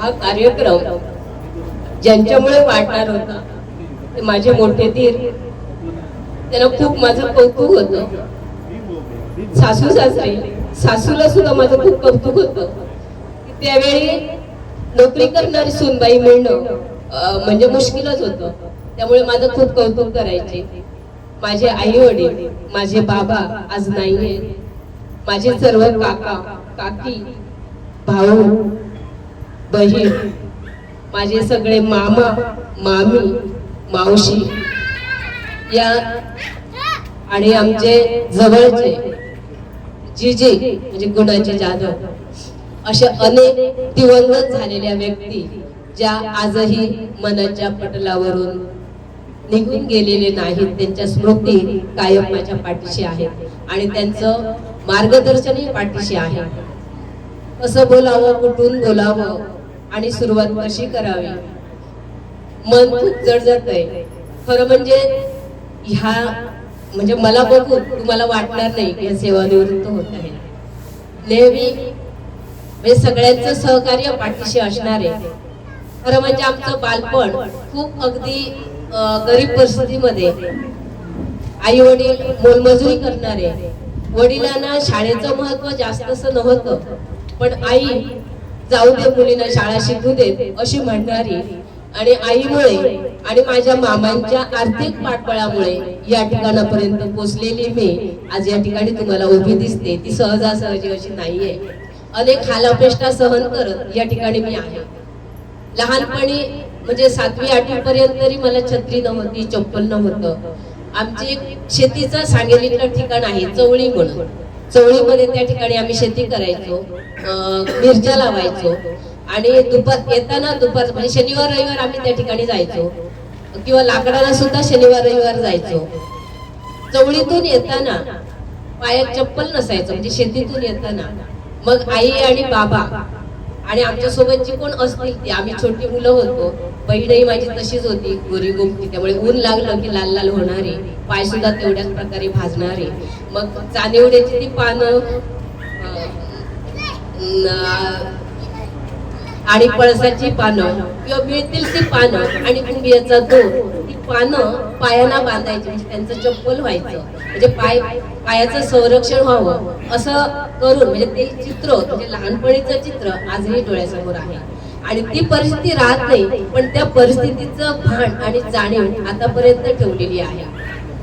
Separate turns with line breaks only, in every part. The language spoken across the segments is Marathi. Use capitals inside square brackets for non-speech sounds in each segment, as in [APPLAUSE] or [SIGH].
हा कार्यक्रम ज्यांच्यामुळे वाढणार होता ते माझे मोठे धीर त्यांना खूप माझं कौतुक होतं. सासू सासरे सासूला सुद्धा माझं खूप कौतुक होतं. त्यावेळी नोकरी करणारी सुनबाई मिळणं म्हणजे मुश्किलच होतं. त्यामुळे माझं खूप कौतुक करायचे. माझे आई वडील माझे बाबा आज नाहीये माझे सर्व काका काकी भाऊ बहीण माझे सगळे मामा मामी मावशी या आणि आमचे जवळचे जीजे म्हणजे गुणाचे जाधव असे अनेक दिवंगत झालेल्या व्यक्ती ज्या आजही मनाच्या पटलावरून निघून गेलेले नाहीत त्यांच्या स्मृती कायम माझ्या पाठीशी आहेत आणि त्यांचं मार्गदर्शनही पाठीशी आहे. कसं बोलावं कुठून बोलावं आणि सुरुवात कशी करावी? मन खूप जड आहे खरं म्हणजे ह्या म्हणजे मला बघून तुम्हाला वाटणार नाही की हे सेवानिवृत्त होत आहे. नेहमी म्हणजे सगळ्यांचं सहकार्य पाठीशी असणार आहे. खरं म्हणजे आमचं बालपण खूप अगदी गरीब परिस्थितीमध्ये आई वडील मोलमजुरी करणारे. वडिलांना शाळेचं महत्त्व जास्त असं नव्हतं. पण आई जाऊ दे मुलींना शाळा शिकू देत अशी म्हणणारी. आणि आईमुळे आणि माझ्या मामांच्या आर्थिक पाठबळामुळे या ठिकाणापर्यंत पोहोचलेली मी. आज या ठिकाणी तुम्हाला उभी दिसते. ती सहजासहजी अशी नाहीये. अनेक हालापेष्टा सहन करत या ठिकाणी मी आहे. लहानपणी म्हणजे सातवी आठवी पर्यंत तरी मला छत्री नव्हती चप्पल नव्हतं. आमची एक शेतीचं सांगेलीचं ठिकाण आहे चवळी म्हणून. चवळीमध्ये त्या ठिकाणी आम्ही शेती करायचो मिरच्या लावायचो आणि दुपार येताना दुपार म्हणजे शनिवार रविवार आम्ही त्या ठिकाणी जायचो. किंवा लाकडाला सुद्धा शनिवार रविवार जायचो. चवळीतून येताना पायात चप्पल नसायचं म्हणजे शेतीतून येताना. मग आई आणि बाबा आणि आमच्यासोबत जी कोण असतील ती आम्ही छोटी मुलं होतो. बहीणही माझी तशीच होती गोरी गोमटी त्यामुळे ऊन लागलं की लाल लाल होणारे. पाय सुद्धा तेवढ्याच प्रकारे भाजणारे. मग चानिवड्याची ती पानं आणि पळसाची पानं किंवा मिळतील ती पानं आणि कुंभियाचा दोन पानं पायांना बांधायची म्हणजे त्यांचं चप्पल व्हायचं म्हणजे पाय पायाचं संरक्षण व्हावं असं करून म्हणजे ते चित्र म्हणजे लहानपणीचं चित्र आजही डोळ्यासमोर आहे. आणि ती परिस्थिती राहत नाही पण त्या परिस्थितीचं भान आणि जाणीव आतापर्यंत ठेवलेली आहे.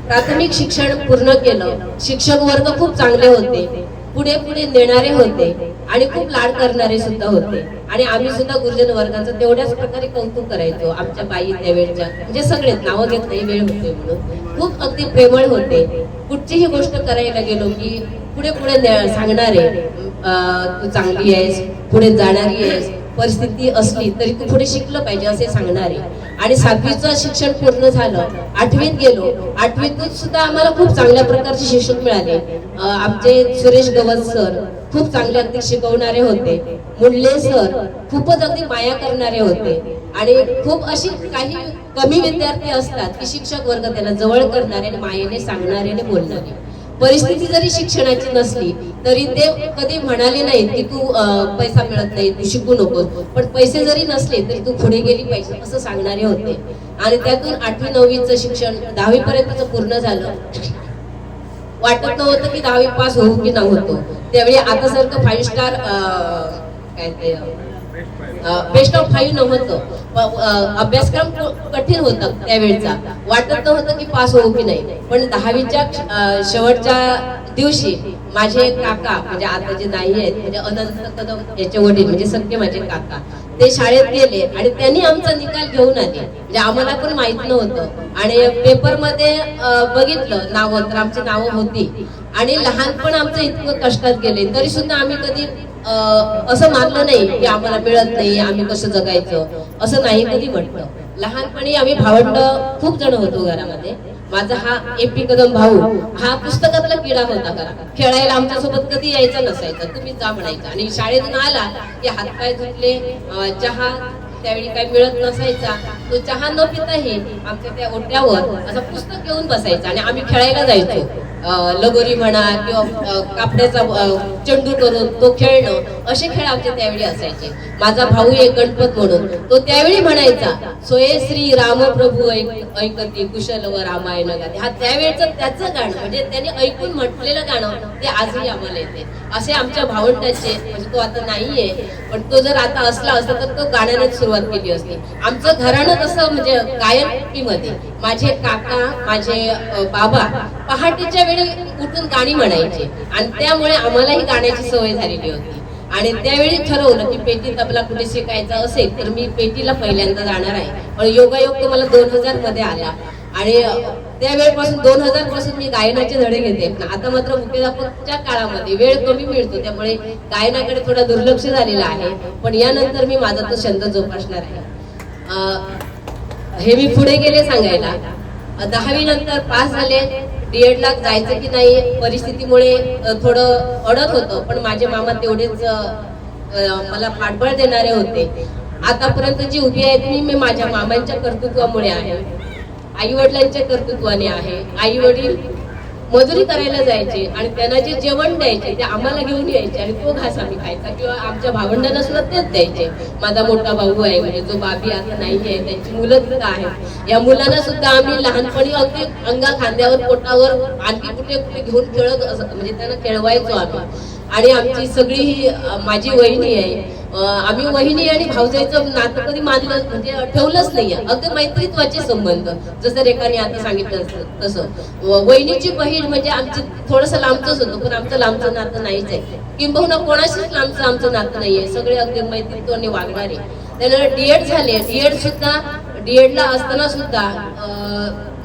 प्राथमिक शिक्षण पूर्ण केलं शिक्षक वर्ग खूप चांगले होते पुढे पुढे नेणारे होते आणि खूप लाड करणारे सुद्धा होते. आणि आम्ही सुद्धा गुरुजन वर्गाचं तेवढ्याच प्रकारे कौतुक करायचो. आमच्या बाई त्यावेळच्या म्हणजे सगळेच नावं घेत नाही वेळ होते म्हणून. खूप अगदी प्रेमळ होते. कुठचीही गोष्ट करायला गेलो की पुढे पुढे सांगणारे तू चांगली आहेस पुढे जाणारी आहेस परिस्थिती असली तरी तू पुढे शिकलं पाहिजे असे सांगणारे. आणि सातवीचं शिक्षण पूर्ण झालं आठवीत गेलो. आठवीतून सुद्धा आम्हाला खूप चांगल्या प्रकारचे शिक्षक मिळाले. आमचे सुरेश गवत सर खूप चांगले अगदी शिकवणारे होते. मुंडले सर खूपच अगदी माया करणारे होते. आणि खूप अशी काही कमी विद्यार्थी असतात की शिक्षक वर्ग त्यांना जवळ करणारे आणि मायेने सांगणारे आणि बोलणारे. परिस्थिती जरी शिक्षणाची नसली तरी ते कधी म्हणाले नाहीत की तू पैसा मिळत नाही तू शिकू नको पण पैसे जरी नसले तरी तू पुढे गेली पाहिजे असं सांगणारे होते. आणि त्यातून आठवी नववीचं शिक्षण दहावी पर्यंतच पूर्ण झालं. वाटत नव्हतं की दहावी पास होऊ की नव्हतो त्यावेळी आता सारखं फाईव्ह स्टार काय ते बेस्ट ऑफ फाईव्ह नव्हतं अभ्यासक्रम कठीण होता त्यावेळचा. वाटत नव्हतं की पास होऊ की नाही. पण दहावीच्या शेवटच्या दिवशी माझे काका म्हणजे आता जे नाही आहेत म्हणजे अनंत कदम याचे वडील म्हणजे सख्खे माझे काका ते शाळेत गेले आणि त्यांनी आमचा निकाल घेऊन आले. म्हणजे आम्हाला पण माहीत नव्हतं. आणि पेपरमध्ये बघितलं नावं तर आमची नावं होती. आणि लहानपण आमचं इतकं कष्टात गेले. तरी सुद्धा आम्ही कधी असं मानलं नाही की आम्हाला मिळत नाही आम्ही कसं जगायचं असं नाही कधी म्हटलं. लहानपणी आम्ही भावंड खूप जण होतो घरामध्ये. माझा हा एपी कदम भाऊ हा पुस्तकातला किडा होता करा खेळायला आमच्यासोबत कधी यायचा नसायचा. तुम्ही जा म्हणायचा. आणि शाळेतून आला की हातपाय धुतले चहा त्यावेळी काही मिळत नसायचा. तो चहा न पिताही आमच्या त्या ओट्यावर असं पुस्तक घेऊन बसायचा आणि आम्ही खेळायला जायचो. लगोरी म्हणा किंवा कापड्याचा अं, चेंडू करून तो खेळणं असे खेळ आमचे त्यावेळी असायचे. माझा भाऊ एक गणपत म्हणून तो त्यावेळी म्हणायचा सोये श्री रामप्रभू ऐक- ऐकती कुशल व रामायण गाते. हा त्यावेळेचं त्याचं गाणं म्हणजे त्याने ऐकून म्हटलेलं गाणं ते आजही आम्हाला येते. असे आमच्या भावंडाचे म्हणजे तो आता नाहीये पण तो जर आता असला असता तर तो गाण्यानेच सुरुवात केली असते. आमचं घराणं कसं म्हणजे गायकीमध्ये माझे काका माझे बाबा पहाटेच्या वेळी उठून गाणी म्हणायचे. आणि त्यामुळे आम्हालाही गाण्याची सवय झालेली होती. आणि त्यावेळी ठरवलं की पेटी तबला कुठे शिकायचा असेल तर मी पेटीला पहिल्यांदा जाणार आहे. पण योगायोग तो मला दोन हजारमध्ये आला. आणि त्यावेळेपासून दोन हजारपासून मी गायनाचे धडे घेते. पण आता मात्र मुख्याध्यापकच्या काळामध्ये वेळ कमी मिळतो. त्यामुळे गायनाकडे थोडा दुर्लक्ष झालेला आहे. पण यानंतर मी माझा तो छंद जोपासणार आहे. हे मी पुढे गेले सांगायला. दहावी नंतर पास झाले. डीएड ला जायचं की नाही परिस्थितीमुळे थोडं अडत होतं. पण माझे मामा तेवढेच मला पाठबळ देणारे होते. आतापर्यंत जी उभी आहे ती मी माझ्या मामांच्या कर्तृत्वामुळे आहे. आई वडिलांच्या कर्तृत्वाने आहे. आई वडील मजुरी करायला जायचे आणि त्यांना जे जेवण द्यायचे ते आम्हाला घेऊन यायचे आणि तो घास आम्ही खायचा किंवा आमच्या भावंडांना सुद्धा तेच द्यायचे. माझा मोठा भाऊ आहे म्हणजे जो बाबी आता नाही आहे त्यांची मुलं सुद्धा आहेत. या मुलांना सुद्धा आम्ही लहानपणी अगदी अंगा खांद्यावर पोटावर आणखी कुठे कुठे घेऊन खेळत म्हणजे त्यांना खेळवायचो आम्ही. आणि आमची सगळी ही माझी वहिनी आहे. आम्ही वहिनी आणि भाऊजाईचं नातं कधी मानलं म्हणजे ठेवलंच नाहीये. अगदी मैत्रीत्वाचे संबंध. जसं रेखाने आता सांगितलं तसं- वहिनीची बहीण म्हणजे आमची थोडस लांबचंच होतं पण आमचं लांबचं नातं नाहीच आहे. किंबहुना कोणाशीच लांबचं आमचं नातं नाहीये. सगळे अगदी मैत्रीत्वाने वागणारे. त्यानं डीएड झाले. डीएड सुद्धा डीएड ला असताना सुद्धा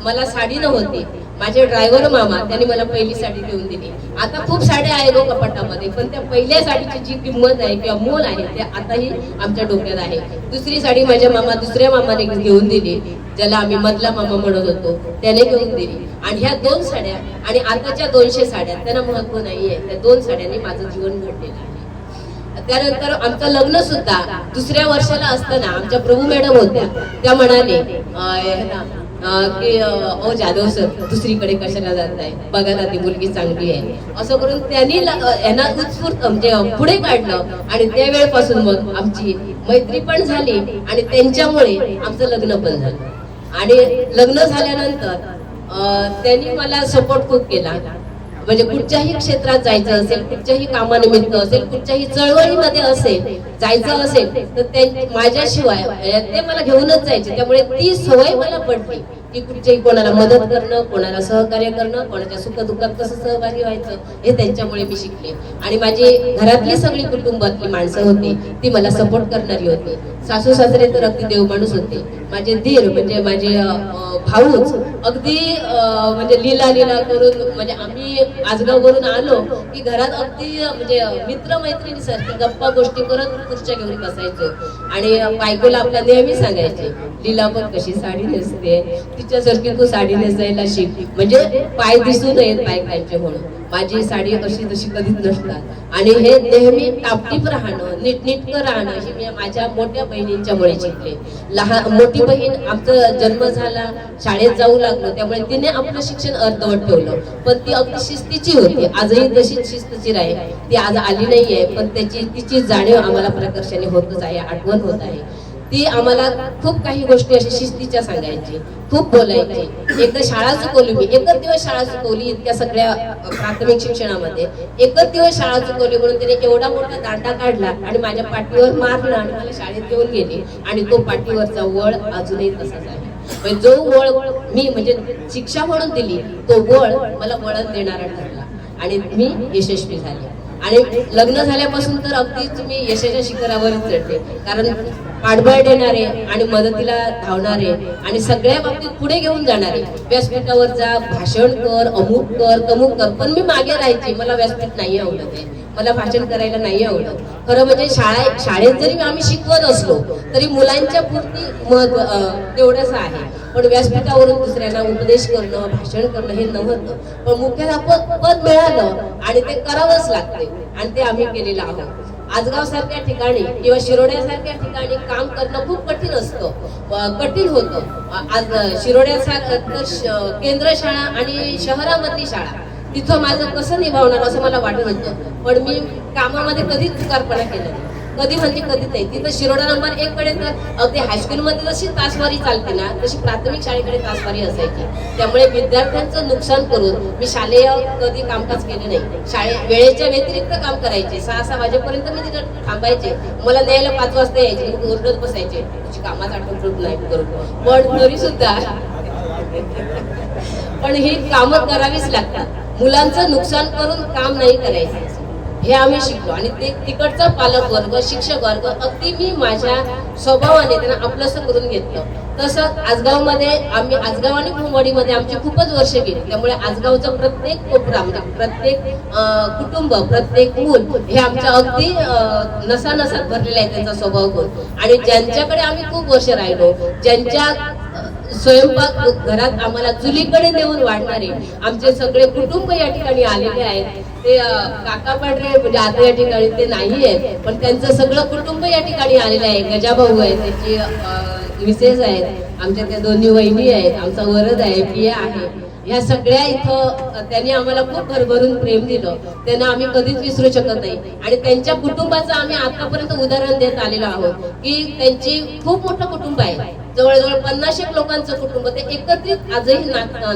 मला साडी नव्हती. माझे ड्रायव्हर हो मामा त्यांनी मला पहिली साडी देऊन दिली. आता खूप साड्या आहे लोक हो कपाटामध्ये पण त्या पहिल्या साडीची जी किंमत आहे किंवा मोल आहे ते आताही आमच्या डोक्यात आहे. दुसरी साडी माझ्या मामा दुसऱ्या मामाने घेऊन दिली ज्याला आम्ही मधला मामा म्हणत होतो त्याने घेऊन दिली. आणि ह्या दोन साड्या आणि आताच्या दोनशे साड्या त्यांना महत्त्व नाहीये. त्या दोन साड्यांनी माझं जीवन घडलेलं आहे. त्यानंतर आमचं लग्न सुद्धा दुसऱ्या वर्षाला असताना आमच्या प्रभू मॅडम होत्या त्या म्हणाले की ओ जाधव सर दुसरीकडे कशाला जात आहे बघा ना ती मुलगी चांगली आहे. असं करून त्यांनी यांना उत्स्फूर्त म्हणजे पुढे काढलं. आणि त्यावेळेपासून मग आमची मैत्री पण झाली आणि त्यांच्यामुळे आमचं लग्न पण झालं. आणि लग्न झाल्यानंतर त्यांनी मला सपोर्ट खूप केला. म्हणजे कुठच्याही क्षेत्रात जायचं असेल कुठच्याही कामानिमित्त असेल कुठच्याही चळवळीमध्ये असेल जायचं असेल तर ते माझ्याशिवाय ते मला घेऊनच जायचे. त्यामुळे ती सवय मला पडली की कुठच्याही कोणाला मदत करणं कोणाला सहकार्य करणं कोणाच्या सुखदुःखात कसं सहभागी व्हायचं हे त्यांच्यामुळे मी शिकले. आणि माझी घरातली सगळी कुटुंबातली माणसं होती ती मला सपोर्ट करणारी होती. सासू सासरे तर अगदी देव माणूस होते. माझे धीर म्हणजे माझे भाऊच अगदी म्हणजे लीला लीला करून म्हणजे आम्ही आजगाववरून आलो की घरात अगदी म्हणजे मित्र मैत्रिणी सारखी गप्पा गोष्टी करत खुर्च्या घेऊन बसायचो. आणि बायकोला आपल्या नेहमी सांगायचे लीला पण कशी साडी नेसते? तिच्यासारखी तू साडी नेसायला शिक. म्हणजे पाय दिसू नयेत बायकांचे म्हणून. माझी साडी अशी तशी कधीच नसणार. आणि हे नेहमी टापटीप राहणं नीटनीटकं राहणं ही मी माझ्या मोठ्या बहिणींच्यामुळे शिकले. लहान मोठी बहीण आमचा जन्म झाला शाळेत जाऊ लागलो त्यामुळे तिने आपलं शिक्षण अर्धवट ठेवलं. पण ती अगदी शिस्तीची होती. आजही तशीच शिस्तीची राहील. ती आज आली नाहीये पण त्याची तिची जाणीव आम्हाला प्रकर्षाने होतच आहे आठवण होत आहे. ती आम्हाला खूप काही गोष्टी अशा शिस्तीच्या सांगायची खूप बोलायची. एकदा शाळा चुकवली मी एकच दिवस शाळा चुकवली इतक्या सगळ्या प्राथमिक शिक्षणामध्ये. एकच दिवस शाळा चुकवली म्हणून तिने एवढा मोठा दांडा काढला आणि माझ्या पाठीवर मारला आणि मला शाळेत घेऊन गेली. आणि तो पाठीवरचा वळ अजूनही तसाच आहे. म्हणजे जो वळ मी म्हणजे शिक्षा म्हणून दिली तो वळ मला वळण देणारा ठरला. आणि मी यशस्वी झाले. आणि लग्न झाल्यापासून तर अगदीच मी यशाच्या शिखरावरच चढले. कारण आडबळ देणारे आणि मदतीला धावणारे आणि सगळ्या बाबतीत पुढे घेऊन जाणारे. व्यासपीठावर जा भाषण कर अमुक कर तमुक कर. पण मी मागे राहायची. मला व्यासपीठ नाही आवडत आहे. मला भाषण करायला नाही आवडत. खरं म्हणजे शाळा शाळेत जरी आम्ही शिकवत असलो तरी मुलांच्या पुरती महत्त्व तेवढंच आहे. पण व्यासपीठावरून दुसऱ्यांना उपदेश करणं भाषण करणं हे नव्हतं. पण मुख्याध्यापक पद मिळालं आणि ते करावंच लागते. आणि ते आम्ही केलेलं आहोत. आजगाव सारख्या ठिकाणी किंवा शिरोड्यासारख्या ठिकाणी काम करणं खूप कठीण असतं. कठीण होतं. आज शिरोड्यासारखं केंद्र शाळा आणि शहरामधली शाळा तिथं माझं कसं निभावणार असं मला वाटत होतं पण मी कामामध्ये कधीच चुकारपणा केला नाही. कधी म्हणजे कधी नाही. तिथं शिरोडा नंबर एक कडे तर अगदी हायस्कूलमध्ये जशी तासवारी चालते ना तशी प्राथमिक शाळेकडे तासवारी असायची. त्यामुळे विद्यार्थ्यांचं नुकसान करून मी शालेय कधी कामकाज केले नाही. शाळे वेळेच्या व्यतिरिक्त काम करायचे. सहा सहा वाजेपर्यंत मी तिथं थांबायचे. मला न्यायला पाच वाजता यायचे. मग ओरडत बसायचे. तुझी कामात आठवण नाही करू. पण तरी सुद्धा [LAUGHS] पण ही कामं करावीच लागतात. मुलांचं नुकसान करून काम नाही करायचं. हे आम्ही शिकलो. आणि ते तिकडचा पालक वर्ग शिक्षक वर्ग अगदी मी माझ्या स्वभावाने त्यांना आपलंसं करून घेतलं. तसं आजगावमध्ये आम्ही आजगाव आणि भोमवाडीमध्ये आमची खूपच वर्ष गेली. त्यामुळे आजगावचं प्रत्येक कोपरा म्हणजे प्रत्येक कुटुंब प्रत्येक मूल हे आमच्या अगदी नसानसात भरलेलं आहे त्यांचा स्वभाव गुण आणि ज्यांच्याकडे आम्ही खूप वर्ष राहिलो ज्यांच्या स्वयंपाक घरात आम्हाला चुलीकडे नेऊन वाढणारे आमचे सगळे कुटुंब या ठिकाणी आलेले आहेत. ते काका पांढरे म्हणजे आता या ठिकाणी ते नाही आहेत पण त्यांचं सगळं कुटुंब या ठिकाणी आलेलं आहे. गजाभाऊ आहे त्यांची विशेष आहेत आमच्या त्या दोन्ही वहिनी आहेत आमचा वरद आहे पिया आहे. या सगळ्या इथं त्यांनी आम्हाला खूप भरभरून प्रेम दिलं. त्यांना आम्ही कधीच विसरू शकत नाही. आणि त्यांच्या कुटुंबाचं आम्ही आतापर्यंत उदाहरण देत आलेलो आहोत की त्यांची खूप मोठं कुटुंब आहे. जवळजवळ पन्नास एक लोकांचं कुटुंब ते एकत्रित आजही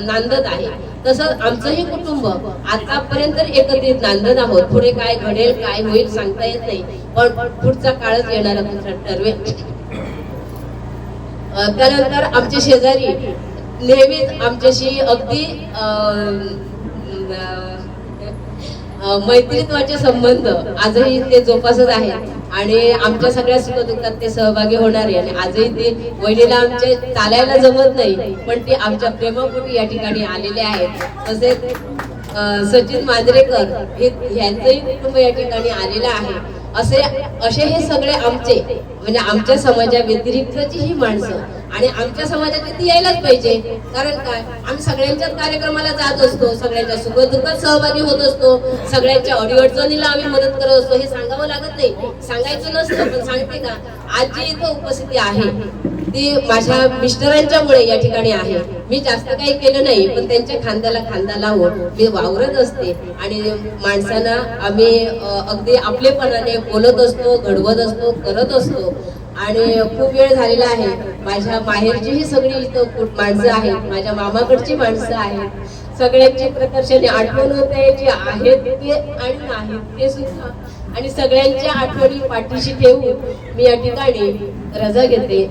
नांदत आहे. तसं आमचंही कुटुंब आतापर्यंत एकत्रित नांदत आहोत. पुढे काय घडेल काय होईल सांगता येत नाही. पण पुढचा काळच येणारा तुमचा ठरवेल. त्यानंतर आमचे शेजारी नेहमीच आमच्याशी अगदी अं, मैत्रित्वाचे संबंध आजही ते जोपासत आहेत. आणि आमच्या सगळ्या सुखदुःखात ते सहभागी होणारे. आणि आजही ते वहिनीला आमचे चालायला जमत नाही पण ते आमच्या प्रेमापोटी या ठिकाणी आलेले आहेत. तसेच सचिन मांजरेकर हे यांचंही कुटुंब या ठिकाणी आलेलं आहे. असे असे हे सगळे आमचे म्हणजे आमच्या समाजा व्यतिरिक्तची ही माणसं. आणि आमच्या समाजात ती यायलाच पाहिजे. कारण काय? आम्ही सगळ्यांच्याच कार्यक्रमाला जात असतो. सगळ्यांच्या सुखदुःखात सहभागी होत असतो. सगळ्यांच्या अडीअडचणीला आम्ही मदत करत असतो. हे सांगावं लागत नाही. सांगायचं नसतं पण सांगते का? आज जी इथं उपस्थिती आहे. ती माझ्या मिस्टरांच्यामुळे या ठिकाणी आहे. मी जास्त काही केलं नाही पण त्यांच्या खांद्याला खांदा लावून मी वावरत असते. आणि माणसांना आम्ही अगदी आपलेपणाने बोलत असतो घडवत असतो करत असतो. आणि खूप वेळ झालेला आहे. माझ्या बाहेरचीही सगळी इथं खूप माणसं आहेत माझ्या मामाकडची माणसं आहेत. सगळ्यांची प्रकर्षाने आठवण होते जे आहेत ते आणि नाहीत ते सुद्धा. आणि सगळ्यांच्या आठवणी पाठीशी ठेवून मी या ठिकाणी रजा घेते.